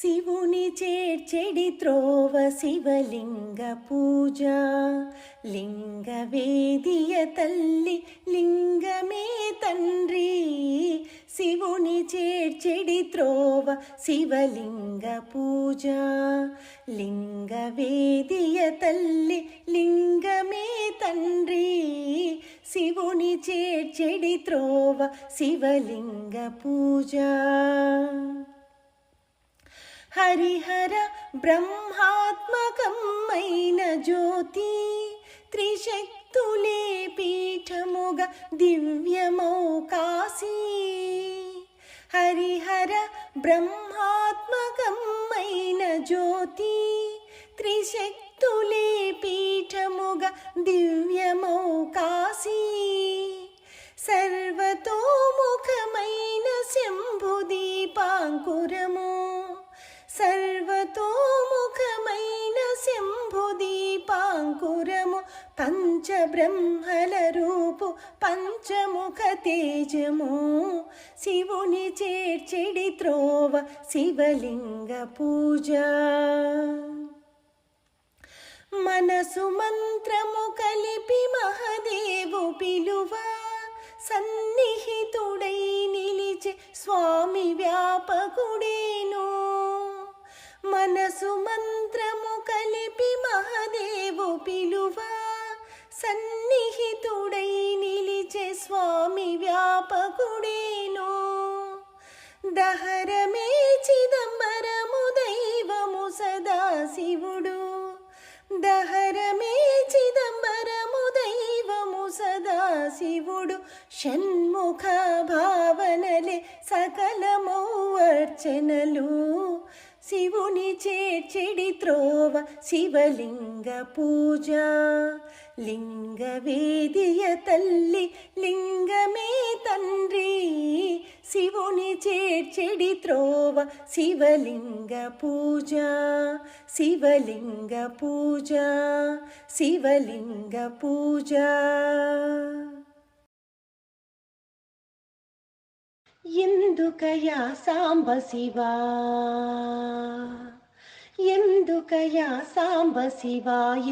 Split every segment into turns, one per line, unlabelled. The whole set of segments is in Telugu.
శివుని చేర్చెడి త్రోవ శివలింగ పూజ. లింగ వేదియ తల్లి లింగమే తండ్రి. శివుని చేర్చెడి త్రోవ శివలింగ పూజ. లింగ వేదియ తల్లి లింగమే తండ్రి. శివుని చేర్చెడి త్రోవ శివలింగ పూజ. హరిహర బ్రహ్మాత్మకమైన జ్యోతి త్రిశక్తులే పీఠముగ దివ్యమౌ కాశీ హరిహర బ్రహ్మాత్మకమైన జ్యోతి త్రిశక్తులే పీఠముగ దివ్యమౌ కాశీ సర్వతోముఖమైన శంభుదీపాంకుర పంచబ్రహ్మల రూపు పంచముఖ తేజము. శివుని చేర్చిడి త్రోవ శివలింగ పూజ. మనసు మంత్రము కలిపి మహదేవు పిలువ. సన్నిహితుడై నిలిచి స్వామి వ్యాపకుడేను. మనసు మంత్రము కలిపి మహదేవు పిలువ. సన్నిహితుడై నిలిచే స్వామి వ్యా చెడి త్రోవ శివలింగ పూజ. లింగ వేదియ తల్లి లింగమే తండ్రి. శివుని చేర్చెడి త్రోవ శివలింగ పూజ. శివలింగ పూజ. శివలింగ పూజ. ఎందుకయా సాంబ శివా? ఎందుకయా సాంబ శివ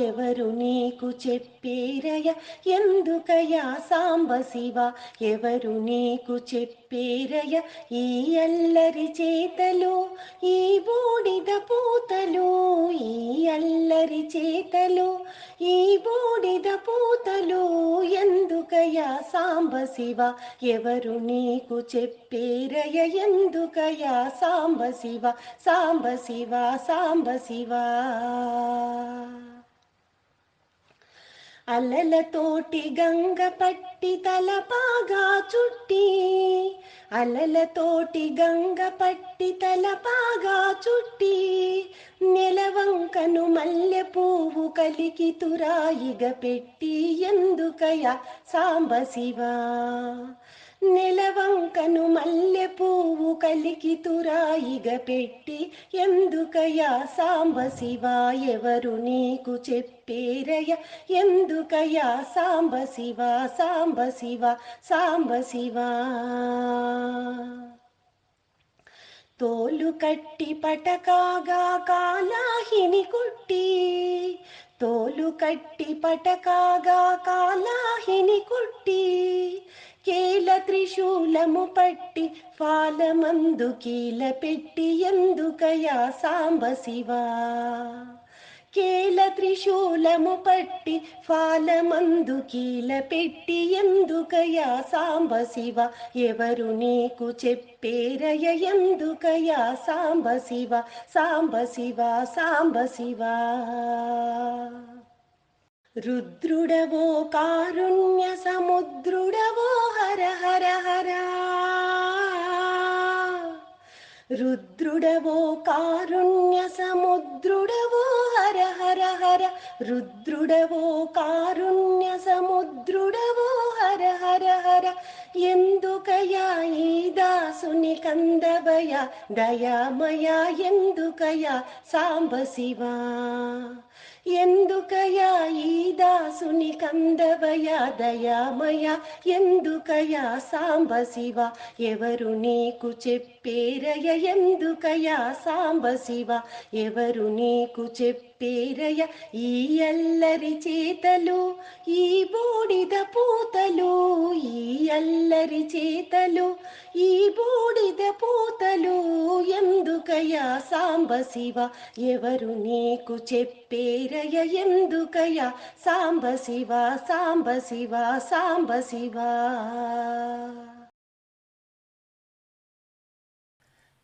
ఎవరు నీకు చెప్పేరయ ఎందుకయా సాంబ శివ ఎవరు నీకు చెప్పేరయ ఈ అల్లరి చేతలు ఈ బూడిద పూతలు ఈ అల్లరి చేతలు ఈ బూడిద పూతలు ఎందుకయా సాంబ శివ ఎవరు నీకు చెప్పేరయ ఎందుకయా సాంబ శివ సాంబ శివ సాంబ శివ అలలతోటి గంగ పట్టి తలపాగా చుట్టి అలలతోటి గంగ పట్టి తలపాగా చుట్టి నెలవంకను మల్లె పువ్వు కలికి తురాయిగ పెట్టి ఎందుకయ సాంబ శివా నెలవంకను మల్లె పువ్వు కలికి తురాయిగ పెట్టి ఎందుకయా సాంబ శివా ఎవరు నీకు చెప్పేరయ ఎందుకయా సాంబ శివా సాంబ శివా సాంబ శివా? తోలు కట్టి పటకాగా కాలాహిని కుట్టి తోలు కట్టి పటకాగా కాలాహిని కుట్టి కేల త్రిశూలము పట్టి ఫాలమందు కీల పెట్టి ఎందుకయా సాంబ శివా కేల త్రిశూలము పట్టి ఫాలమందు కీల పెట్టి ఎందుకయా సాంబ శివ ఎవరు నీకు చెప్పేరయ ఎందుకయా సాంబ శివ సాంబ శివ సాంబ శివ రుద్రుడవో కారుణ్య సముద్రుడవో హర హర హర రుద్రుడవో కారుణ్య సముద్రుడవో హర హర హర రుద్రుడవో కారుణ్య సముద్రుడవో హర హర హర ఎందుకయా ఈ దాసుని కందవయ దయామయ ఎందుకయా సాంబ శివా ఎందుకయా ఈ దాసుని కందవయా దయామయ? ఎందుకయా సాంబ శివ? ఎవరు నీకు చెప్పేరయ ఎందుకయా సాంబ శివ? ఎవరు నీకు చెప్పేరయ ఈ అల్లరి చేతలు ఈ బూడిద పూతలు ఈ అల్లరి చేతలు ఈ బూడిద పూతలు ఎందుకయా సాంబ శివ ఎవరు నీకు చెప్పేరయ ఎందుకయా సాంబ శివ సాంబ శివ సాంబ శివ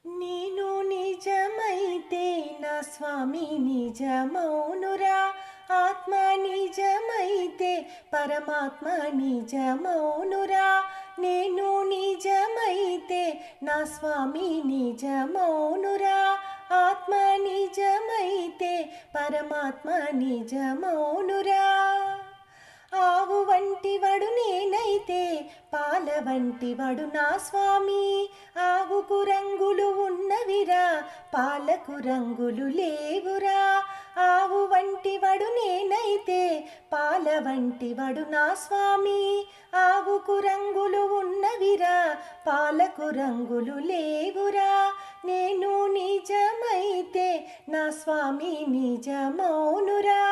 నేను నిజమైతే నా స్వామి నిజమౌనురా. ఆత్మ నిజమైతే పరమాత్మ నిజమౌనురా. నేను నిజమైతే నా స్వామి నిజమౌనురా. ఆత్మ నిజమైతే పరమాత్మ నిజమౌనురా. ఆవు వంటి వడు నేనైతే పాల వంటి వడు నా స్వామి. ఆవుకు రంగులు ఉన్నవిరా పాలకు రంగులు లేవురా. ఆవు వంటి వడు నేనైతే పాల వంటి వడు నా స్వామి. ఆవుకు రంగులు ఉన్నవిరా పాలకు రంగులు లేవురా. నేను నిజమైతే నా స్వామి నిజమౌనురా.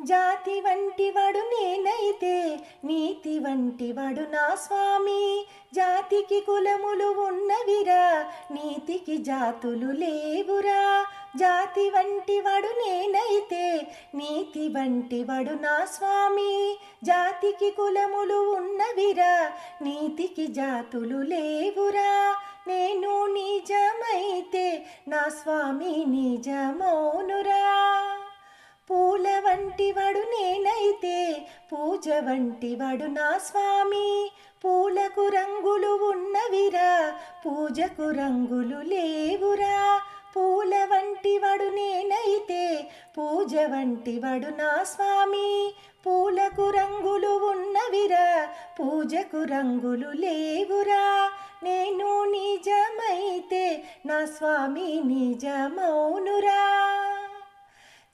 జాతి వంటి వడు నేనైతే నీతి వంటి వడు నా స్వామి. జాతికి కులములు ఉన్నవిరా నీతికి జాతులు లేవురా. జాతి వంటి వడు నేనైతే నీతి వంటి వడు నా స్వామి. జాతికి కులములు ఉన్నవిరా నీతికి జాతులు లేవురా. నేను నిజమైతే నా స్వామి నిజమౌనురా. పూల వంటి వడు నేనైతే పూజ వంటి వడు నా స్వామి. పూలకు రంగులు ఉన్నవిరా పూజకు రంగులు లేవురా. పూల వంటి వడు నేనైతే పూజ వంటి వడు నా స్వామి. పూలకు రంగులు ఉన్నవిరా పూజకు రంగులు లేవురా. నేను నిజమైతే నా స్వామి నిజమౌనురా.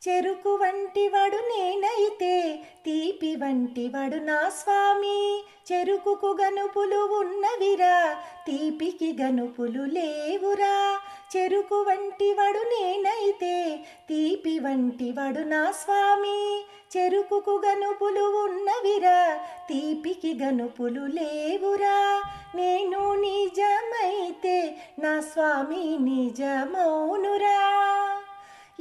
చెరుకు వంటి వడు నేనైతే తీపి వంటి వడు నా స్వామి. చెరుకుకు గనుపులు ఉన్నవిరా తీపికి గనుపులు లేవురా. చెరుకు వంటి వడు నేనైతే తీపి వంటి వడు నా స్వామి. చెరుకుకు గనుపులు ఉన్నవిరా తీపికి గనుపులు లేవురా. నేను నిజమైతే నా స్వామి నిజమౌనురా.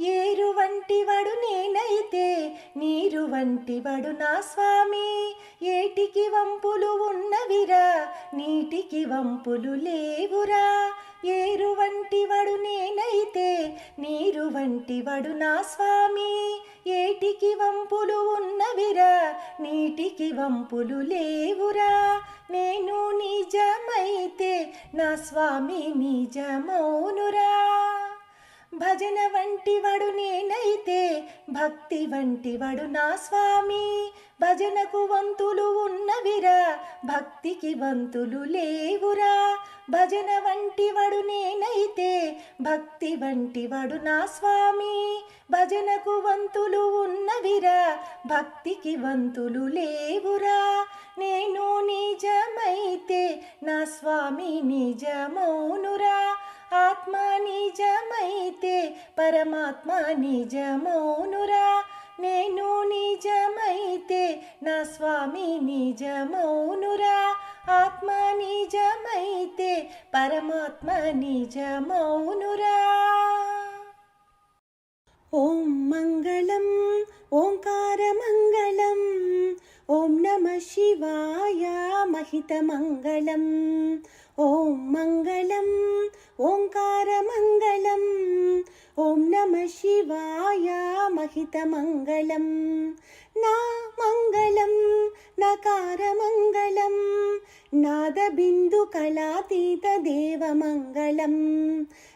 ఏరు వంటి వడు నేనైతే నీరు వంటి వడు నా స్వామి. ఏటికి వంపులు ఉన్నవిరా నీటికి వంపులు లేవురా. ఏరు వంటి నేనైతే నీరు వంటి వడు నా స్వామి. ఏటికి వంపులు ఉన్నవిరా నీటికి వంపులు లేవురా. నేను నిజమైతే నా స్వామి నిజమౌనురా. భజన వంటి వడు నేనైతే భక్తి వంటి వడు నా స్వామి. భజనకు వంతులు ఉన్నవిరా భక్తికి వంతులు లేవురా. భజన వంటి వడు నేనైతే భక్తి వంటి వడు నా స్వామి. భజనకు వంతులు ఉన్నవిరా భక్తికి వంతులు లేవురా. నేను నిజమైతే నా స్వామి నిజమౌనురా. ఆత్మ నిజమైతే పరమాత్మ నిజమౌనురా. నేను నిజమైతే నా స్వామి నిజమౌనురా. ఆత్మ నిజమైతే పరమాత్మ నిజమౌనురా. ఓం మంగళం ఓంకార మంగళం. ఓం నమ శివాయ మహితమంగళం. ఓం మంగళం ఓంకారమంగళం. ఓం నమ శివాయ మహితమంగళం. నా మంగళం నకారమంగళం. నాదబిందు కళాతీత దేవమంగళం.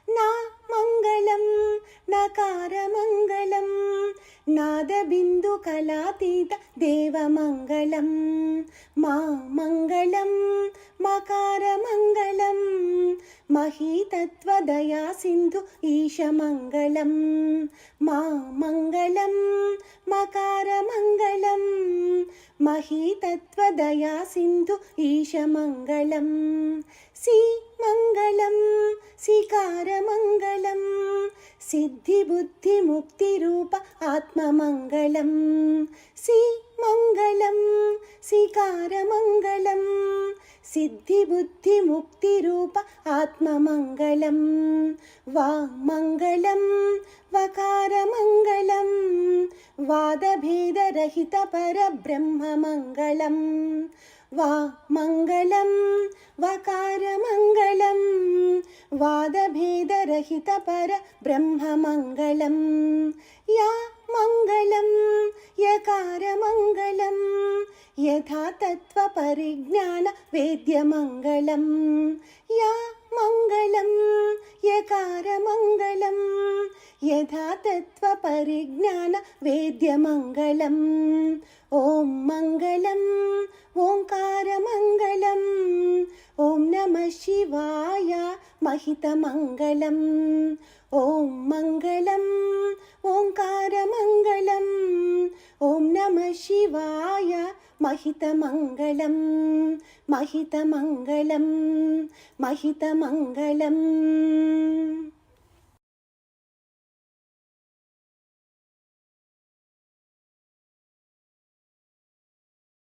నా మంగళం నకారమంగళం నాదబిందు కళాతీత దేవమంగళం. మా మంగళం మకారమంగళం మహీతత్వదయా సింధు ఈశమంగళం. మా మంగళం మకారమంగళం మహీతత్వదయా సింధు ఈశమంగళం. సి సికారమంగళం సిద్ధిబుద్ధిముక్తిరూప ఆత్మమంగళం సి మంగళం సికారమంగళం సిద్ధిబుద్ధిముక్తిరూప ఆత్మమంగళం వామంగళం వకారమంగళం వాదభేదరహిత పరబ్రహ్మమంగళం വാ മംഗളം വകാരമംഗളം വാദഭേദരഹിത പര ബ്രഹ്മമംഗളം യാ മംഗളം യകാരമംഗളം യഥാ തത്വപരിജ്ഞാന വേദ്യമംഗളം യാ മംഗളം യകാരമംഗളം तत्त्वपरिज्ञान वेद्यमङ्गलम् ॐ मङ्गलम् ओङ्कारमङ्गलम् ॐ नमः शिवाय महितमङ्गलम् ॐ मङ्गलम् ओङ्कारमङ्गलम् ॐ नमः शिवाय महितमङ्गलं महितमङ्गलं महितमङ्गलम्